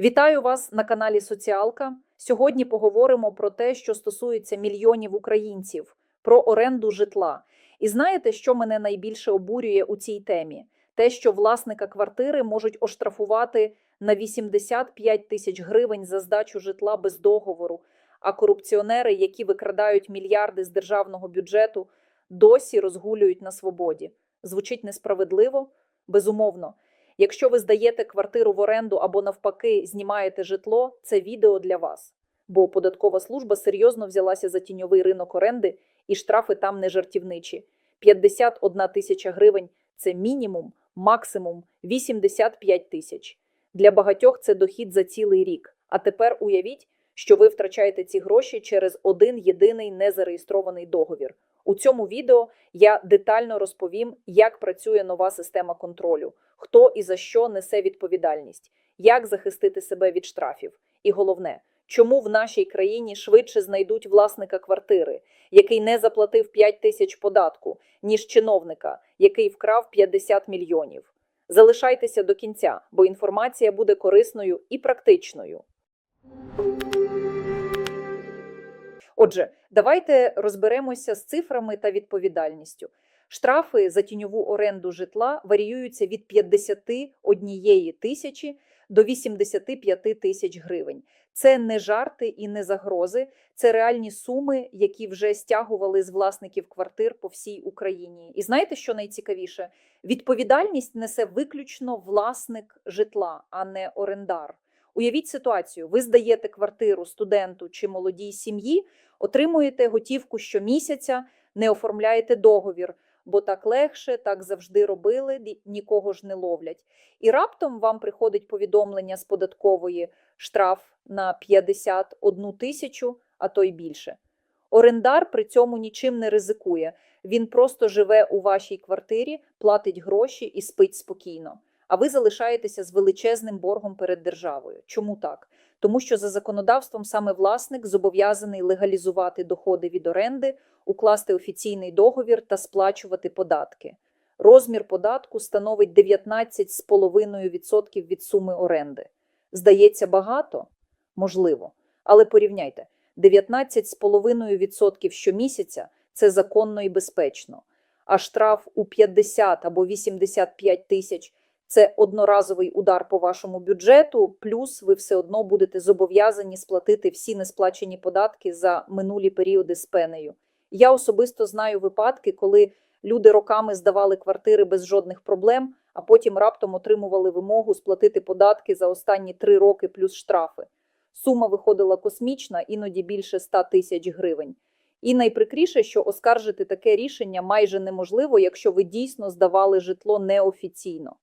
Вітаю вас на каналі Соціалка. Сьогодні поговоримо про те, що стосується мільйонів українців, про оренду житла. І знаєте, що мене найбільше обурює у цій темі? Те, що власника квартири можуть оштрафувати на 85 тисяч гривень за здачу житла без договору, а корупціонери, які викрадають мільярди з державного бюджету, досі розгулюють на свободі. Звучить несправедливо? Безумовно. Якщо ви здаєте квартиру в оренду або навпаки знімаєте житло, це відео для вас. Бо податкова служба серйозно взялася за тіньовий ринок оренди, і штрафи там не жартівничі. 51 тисяча гривень це мінімум, максимум 85 тисяч. Для багатьох це дохід за цілий рік. А тепер уявіть, що ви втрачаєте ці гроші через один єдиний незареєстрований договір. У цьому відео я детально розповім, як працює нова система контролю, хто і за що несе відповідальність, як захистити себе від штрафів. І головне, чому в нашій країні швидше знайдуть власника квартири, який не заплатив 5 тисяч податку, ніж чиновника, який вкрав 50 мільйонів. Залишайтеся до кінця, бо інформація буде корисною і практичною. Отже, давайте розберемося з цифрами та відповідальністю. Штрафи за тіньову оренду житла варіюються від 51 тисячі до 85 тисяч гривень. Це не жарти і не загрози, це реальні суми, які вже стягували з власників квартир по всій Україні. І знаєте, що найцікавіше? Відповідальність несе виключно власник житла, а не орендар. Уявіть ситуацію: ви здаєте квартиру студенту чи молодій сім'ї, отримуєте готівку щомісяця, не оформляєте договір, бо так легше, так завжди робили, нікого ж не ловлять. І раптом вам приходить повідомлення з податкової штраф на 51 тисячу, а то й більше. Орендар при цьому нічим не ризикує. Він просто живе у вашій квартирі, платить гроші і спить спокійно. А ви залишаєтеся з величезним боргом перед державою. Чому так? Тому що за законодавством саме власник зобов'язаний легалізувати доходи від оренди, укласти офіційний договір та сплачувати податки. Розмір податку становить 19,5% від суми оренди. Здається, багато? Можливо. Але порівняйте: 19,5% щомісяця це законно і безпечно, а штраф у 50 або 85 тисяч це одноразовий удар по вашому бюджету, плюс ви все одно будете зобов'язані сплатити всі несплачені податки за минулі періоди з пенею. Я особисто знаю випадки, коли люди роками здавали квартири без жодних проблем, а потім раптом отримували вимогу сплатити податки за останні три роки плюс штрафи. Сума виходила космічна, іноді більше 100 тисяч гривень. І найприкріше, що оскаржити таке рішення майже неможливо, якщо ви дійсно здавали житло неофіційно.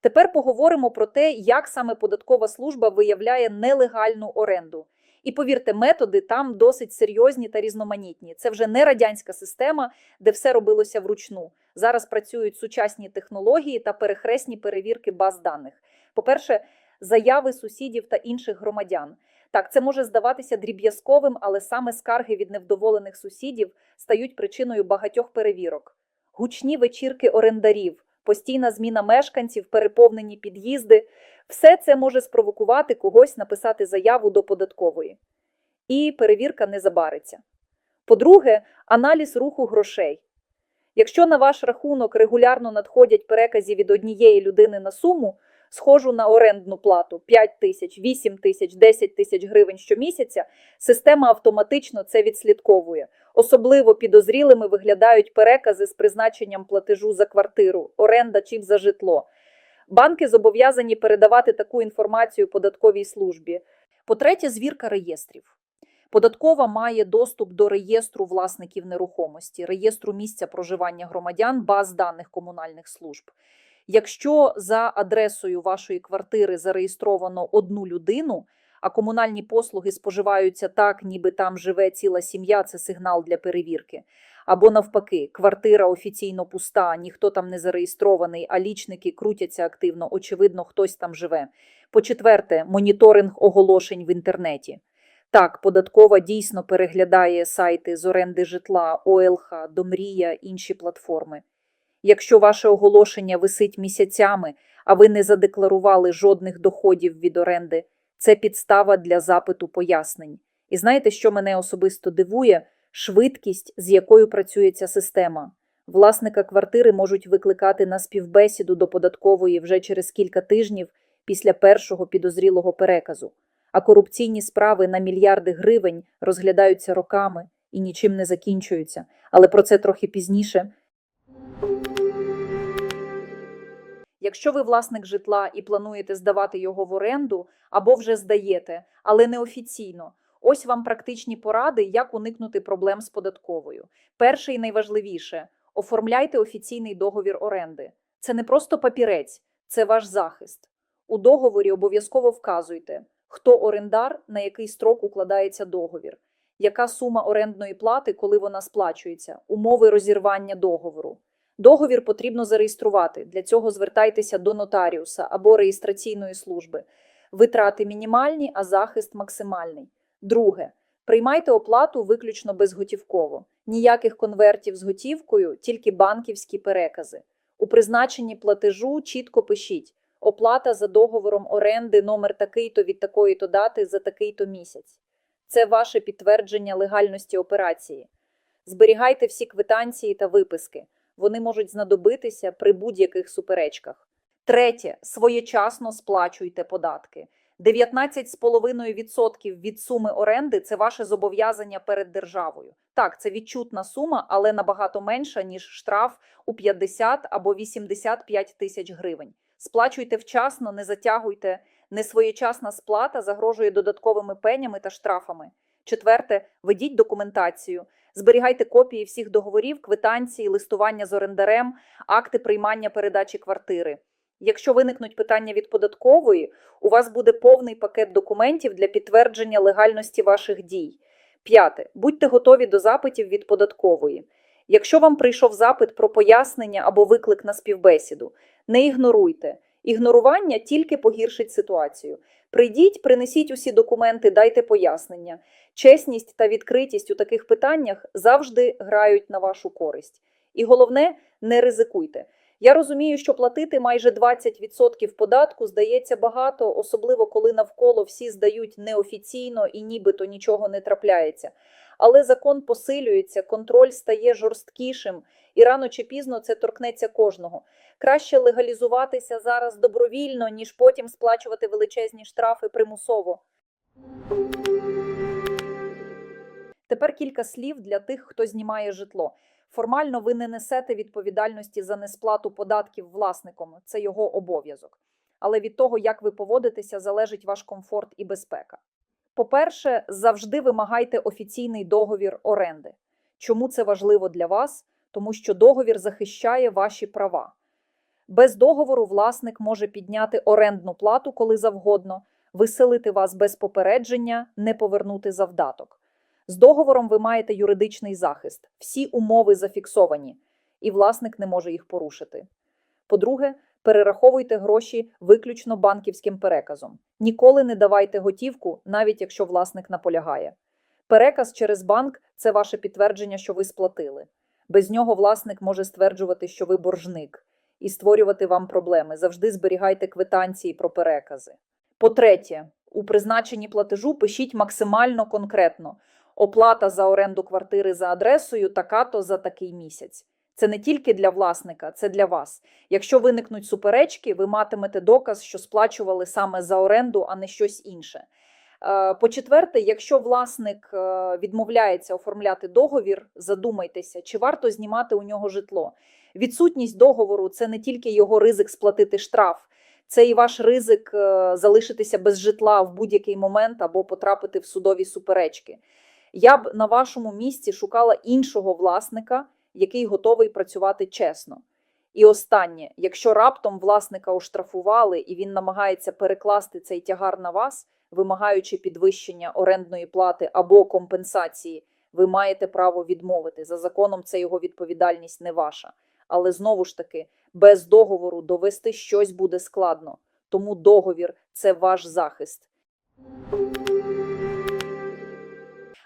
Тепер поговоримо про те, як саме податкова служба виявляє нелегальну оренду. І повірте, методи там досить серйозні та різноманітні. Це вже не радянська система, де все робилося вручну. Зараз працюють сучасні технології та перехресні перевірки баз даних. По-перше, заяви сусідів та інших громадян. Так, це може здаватися дріб'язковим, але саме скарги від невдоволених сусідів стають причиною багатьох перевірок. Гучні вечірки орендарів, постійна зміна мешканців, переповнені під'їзди все це може спровокувати когось написати заяву до податкової. І перевірка не забариться. По-друге, аналіз руху грошей. Якщо на ваш рахунок регулярно надходять перекази від однієї людини на суму, схожу на орендну плату 5 тисяч, 8 тисяч, 10 тисяч гривень щомісяця, система автоматично це відслідковує. Особливо підозрілими виглядають перекази з призначенням платежу за квартиру, оренда чи за житло. Банки зобов'язані передавати таку інформацію податковій службі. По-третє, звірка реєстрів. Податкова має доступ до реєстру власників нерухомості, реєстру місця проживання громадян, баз даних комунальних служб. Якщо за адресою вашої квартири зареєстровано одну людину, а комунальні послуги споживаються так, ніби там живе ціла сім'я, це сигнал для перевірки. Або навпаки, квартира офіційно пуста, ніхто там не зареєстрований, а лічники крутяться активно, очевидно, хтось там живе. По-четверте, моніторинг оголошень в інтернеті. Так, податкова дійсно переглядає сайти з оренди житла, ОЛХ, Домрія, інші платформи. Якщо ваше оголошення висить місяцями, а ви не задекларували жодних доходів від оренди, це підстава для запиту пояснень. І знаєте, що мене особисто дивує? Швидкість, з якою працює ця система. Власника квартири можуть викликати на співбесіду до податкової вже через кілька тижнів після першого підозрілого переказу, а корупційні справи на мільярди гривень розглядаються роками і нічим не закінчуються. Але про це трохи пізніше. Якщо ви власник житла і плануєте здавати його в оренду або вже здаєте, але неофіційно, ось вам практичні поради, як уникнути проблем з податковою. Перше і найважливіше оформляйте офіційний договір оренди. Це не просто папірець, це ваш захист. У договорі обов'язково вказуйте, хто орендар, на який строк укладається договір, яка сума орендної плати, коли вона сплачується, умови розірвання договору. Договір потрібно зареєструвати. Для цього звертайтеся до нотаріуса або реєстраційної служби. Витрати мінімальні, а захист максимальний. Друге. Приймайте оплату виключно безготівково. Ніяких конвертів з готівкою, тільки банківські перекази. У призначенні платежу чітко пишіть оплата за договором оренди номер такий-то від такої-то дати за такий-то місяць. Це ваше підтвердження легальності операції. Зберігайте всі квитанції та виписки. Вони можуть знадобитися при будь-яких суперечках. Третє. Своєчасно сплачуйте податки. 19,5% від суми оренди це ваше зобов'язання перед державою. Так, це відчутна сума, але набагато менша, ніж штраф у 50 або 85 тисяч гривень. Сплачуйте вчасно, не затягуйте. Несвоєчасна сплата загрожує додатковими пенями та штрафами. Четверте, ведіть документацію. Зберігайте копії всіх договорів, квитанції, листування з орендарем, акти приймання передачі квартири. Якщо виникнуть питання від податкової, у вас буде повний пакет документів для підтвердження легальності ваших дій. П'яте. Будьте готові до запитів від податкової. Якщо вам прийшов запит про пояснення або виклик на співбесіду, не ігноруйте. Ігнорування тільки погіршить ситуацію. Прийдіть, принесіть усі документи, дайте пояснення. Чесність та відкритість у таких питаннях завжди грають на вашу користь. І головне, не ризикуйте. Я розумію, що платити майже 20% податку здається багато, особливо коли навколо всі здають неофіційно і нібито нічого не трапляється. Але закон посилюється, контроль стає жорсткішим, і рано чи пізно це торкнеться кожного. Краще легалізуватися зараз добровільно, ніж потім сплачувати величезні штрафи примусово. Тепер кілька слів для тих, хто знімає житло. Формально ви не несете відповідальності за несплату податків власником, це його обов'язок. Але від того, як ви поводитеся, залежить ваш комфорт і безпека. По-перше, завжди вимагайте офіційний договір оренди. Чому це важливо для вас? Тому що договір захищає ваші права. Без договору власник може підняти орендну плату коли завгодно, виселити вас без попередження, не повернути завдаток. З договором ви маєте юридичний захист, всі умови зафіксовані, і власник не може їх порушити. По-друге, перераховуйте гроші виключно банківським переказом. Ніколи не давайте готівку, навіть якщо власник наполягає. Переказ через банк це ваше підтвердження, що ви сплатили. Без нього власник може стверджувати, що ви боржник, і створювати вам проблеми. Завжди зберігайте квитанції про перекази. По-третє, у призначенні платежу пишіть максимально конкретно. Оплата за оренду квартири за адресою така-то за такий місяць. Це не тільки для власника, це для вас. Якщо виникнуть суперечки, ви матимете доказ, що сплачували саме за оренду, а не щось інше. Е, По-четверте, якщо власник е, відмовляється оформляти договір, задумайтеся, чи варто знімати у нього житло. Відсутність договору це не тільки його ризик сплатити штраф, це і ваш ризик е, залишитися без житла в будь-який момент або потрапити в судові суперечки. Я б на вашому місці шукала іншого власника, який готовий працювати чесно. І останнє, якщо раптом власника оштрафували і він намагається перекласти цей тягар на вас, вимагаючи підвищення орендної плати або компенсації, ви маєте право відмовити. За законом це його відповідальність не ваша. Але знову ж таки, без договору довести щось буде складно. Тому договір це ваш захист.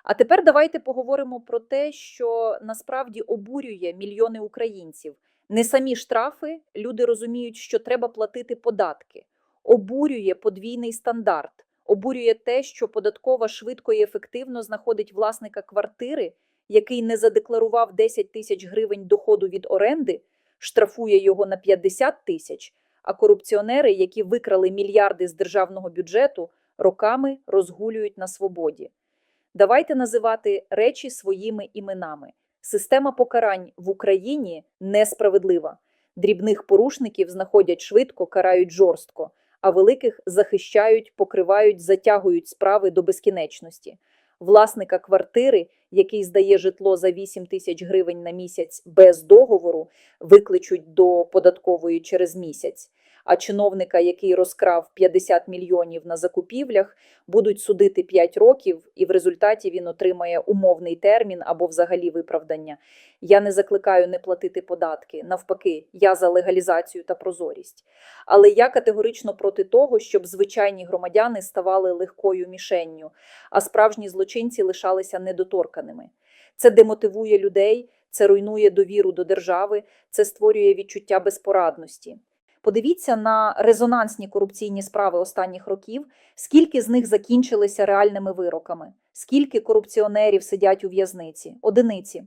А тепер давайте поговоримо про те, що насправді обурює мільйони українців. Не самі штрафи, люди розуміють, що треба платити податки. Обурює подвійний стандарт, обурює те, що податкова швидко і ефективно знаходить власника квартири, який не задекларував 10 тисяч гривень доходу від оренди, штрафує його на 50 тисяч, а корупціонери, які викрали мільярди з державного бюджету, роками розгулюють на свободі. Давайте називати речі своїми іменами. Система покарань в Україні несправедлива. Дрібних порушників знаходять швидко, карають жорстко, а великих захищають, покривають, затягують справи до безкінечності. Власника квартири, який здає житло за 8 тисяч гривень на місяць без договору, викличуть до податкової через місяць. А чиновника, який розкрав 50 мільйонів на закупівлях, будуть судити 5 років, і в результаті він отримає умовний термін або взагалі виправдання. Я не закликаю не платити податки. Навпаки, я за легалізацію та прозорість. Але я категорично проти того, щоб звичайні громадяни ставали легкою мішенню, а справжні злочинці лишалися недоторканими. Це демотивує людей, це руйнує довіру до держави, це створює відчуття безпорадності. Подивіться на резонансні корупційні справи останніх років, скільки з них закінчилися реальними вироками, скільки корупціонерів сидять у в'язниці, одиниці.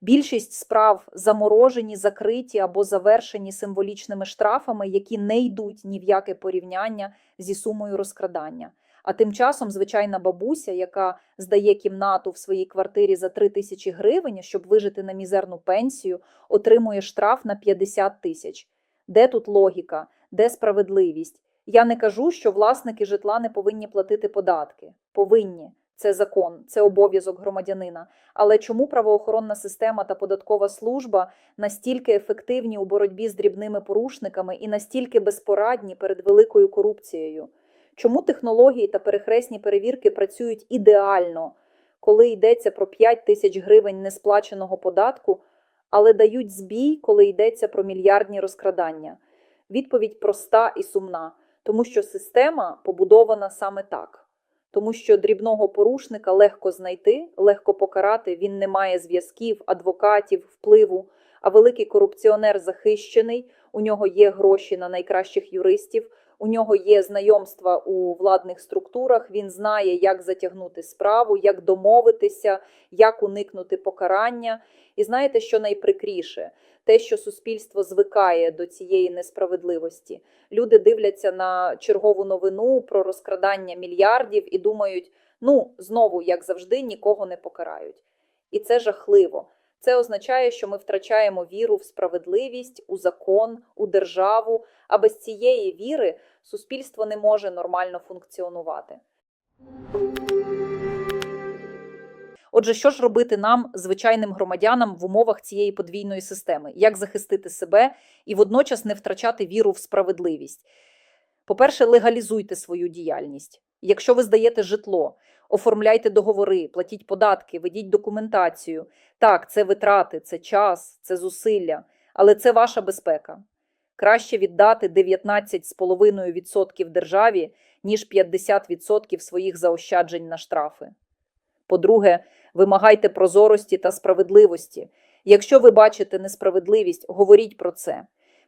Більшість справ заморожені, закриті або завершені символічними штрафами, які не йдуть ні в яке порівняння зі сумою розкрадання. А тим часом звичайна бабуся, яка здає кімнату в своїй квартирі за 3 тисячі гривень, щоб вижити на мізерну пенсію, отримує штраф на 50 тисяч. Де тут логіка, де справедливість? Я не кажу, що власники житла не повинні платити податки. Повинні. Це закон, це обов'язок громадянина. Але чому правоохоронна система та податкова служба настільки ефективні у боротьбі з дрібними порушниками і настільки безпорадні перед великою корупцією? Чому технології та перехресні перевірки працюють ідеально, коли йдеться про 5 тисяч гривень несплаченого податку, але дають збій, коли йдеться про мільярдні розкрадання? Відповідь проста і сумна, тому що система побудована саме так. Тому що дрібного порушника легко знайти, легко покарати, він не має зв'язків, адвокатів, впливу. А великий корупціонер захищений, у нього є гроші на найкращих юристів, у нього є знайомства у владних структурах, він знає, як затягнути справу, як домовитися, як уникнути покарання. І знаєте, що найприкріше? Те, що суспільство звикає до цієї несправедливості. Люди дивляться на чергову новину про розкрадання мільярдів і думають: ну, знову, як завжди, нікого не покарають. І це жахливо. Це означає, що ми втрачаємо віру в справедливість, у закон, у державу. А без цієї віри суспільство не може нормально функціонувати. Отже, що ж робити нам, звичайним громадянам, в умовах цієї подвійної системи? Як захистити себе і водночас не втрачати віру в справедливість? По-перше, легалізуйте свою діяльність. Якщо ви здаєте житло, оформляйте договори, платіть податки, ведіть документацію. Так, це витрати, це час, це зусилля, але це ваша безпека. Краще віддати 19,5% державі, ніж 50% своїх заощаджень на штрафи. По-друге, вимагайте прозорості та справедливості. Якщо ви бачите несправедливість, говоріть про це.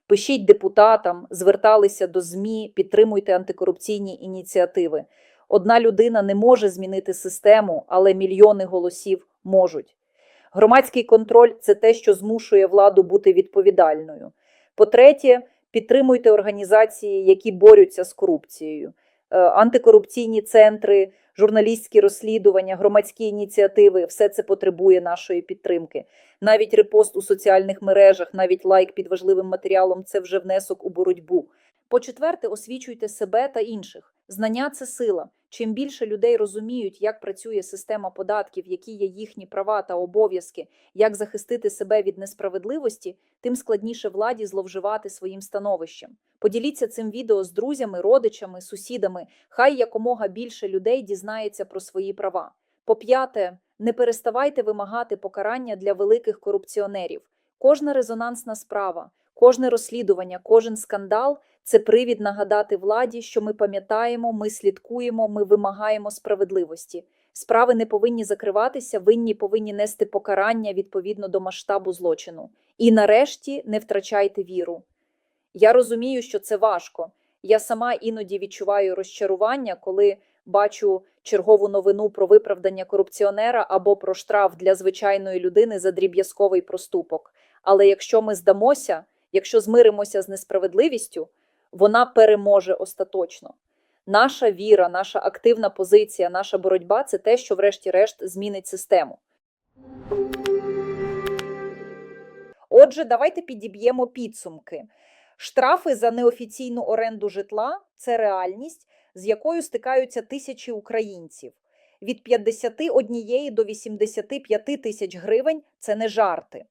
Пишіть депутатам, зверталися до ЗМІ, підтримуйте антикорупційні ініціативи. Одна людина не може змінити систему, але мільйони голосів можуть. Громадський контроль це те, що змушує владу бути відповідальною. По-третє, підтримуйте організації, які борються з корупцією, Е, антикорупційні центри, журналістські розслідування, громадські ініціативи все це потребує нашої підтримки. Навіть репост у соціальних мережах, навіть лайк під важливим матеріалом це вже внесок у боротьбу. По-четверте, освічуйте себе та інших. Знання це сила. Чим більше людей розуміють, як працює система податків, які є їхні права та обов'язки, як захистити себе від несправедливості, тим складніше владі зловживати своїм становищем. Поділіться цим відео з друзями, родичами, сусідами. Хай якомога більше людей дізнається про свої права. По-п'яте, не переставайте вимагати покарання для великих корупціонерів. Кожна резонансна справа, кожне розслідування, кожен скандал це привід нагадати владі, що ми пам'ятаємо, ми слідкуємо, ми вимагаємо справедливості. Справи не повинні закриватися, винні повинні нести покарання відповідно до масштабу злочину. І нарешті не втрачайте віру. Я розумію, що це важко. Я сама іноді відчуваю розчарування, коли бачу чергову новину про виправдання корупціонера або про штраф для звичайної людини за дріб'язковий проступок. Але якщо ми здамося, якщо змиримося з несправедливістю, вона переможе остаточно. Наша віра, наша активна позиція, наша боротьба це те, що, врешті-решт, змінить систему. Отже, давайте підіб'ємо підсумки. Штрафи за неофіційну оренду житла це реальність, з якою стикаються тисячі українців. Від 51 до 85 тисяч гривень це не жарти.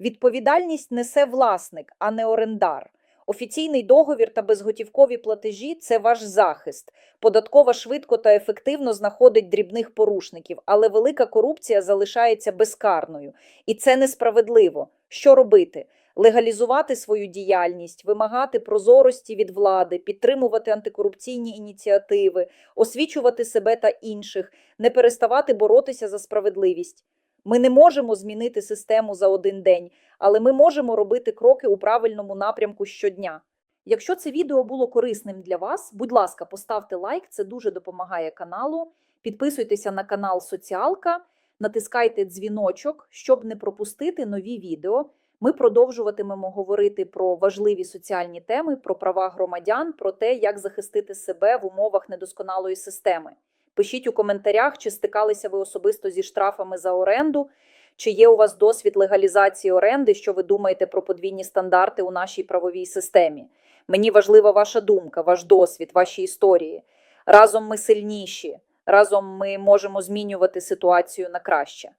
Відповідальність несе власник, а не орендар. Офіційний договір та безготівкові платежі це ваш захист. Податкова швидко та ефективно знаходить дрібних порушників, але велика корупція залишається безкарною. І це несправедливо. Що робити? Легалізувати свою діяльність, вимагати прозорості від влади, підтримувати антикорупційні ініціативи, освічувати себе та інших, не переставати боротися за справедливість. Ми не можемо змінити систему за один день, але ми можемо робити кроки у правильному напрямку щодня. Якщо це відео було корисним для вас, будь ласка, поставте лайк, це дуже допомагає каналу. Підписуйтеся на канал Соціалка, натискайте дзвіночок, щоб не пропустити нові відео. Ми продовжуватимемо говорити про важливі соціальні теми, про права громадян, про те, як захистити себе в умовах недосконалої системи. Пишіть у коментарях, чи стикалися ви особисто зі штрафами за оренду, чи є у вас досвід легалізації оренди, що ви думаєте про подвійні стандарти у нашій правовій системі. Мені важлива ваша думка, ваш досвід, ваші історії. Разом ми сильніші, разом ми можемо змінювати ситуацію на краще.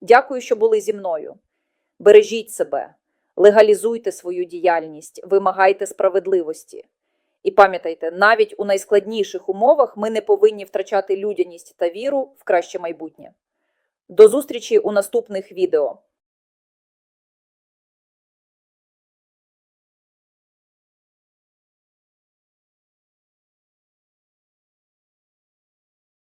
Дякую, що були зі мною. Бережіть себе, легалізуйте свою діяльність, вимагайте справедливості. І пам'ятайте, навіть у найскладніших умовах ми не повинні втрачати людяність та віру в краще майбутнє. До зустрічі у наступних відео.